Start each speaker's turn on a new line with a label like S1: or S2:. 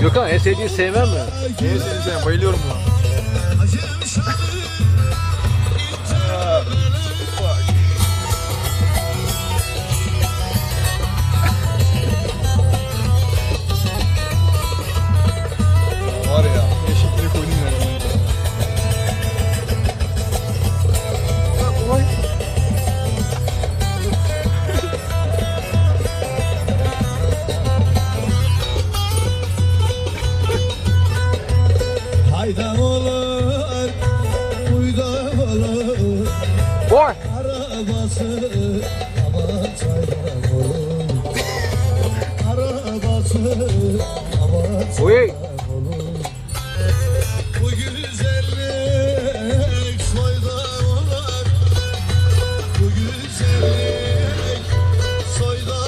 S1: Gökhan en sevdiğin sevmem mi?
S2: Neye seni sen bayılıyorum buna.
S3: Hayda olur, uyda olur,
S1: Boy!
S3: arabası aman olur. Arabası aman!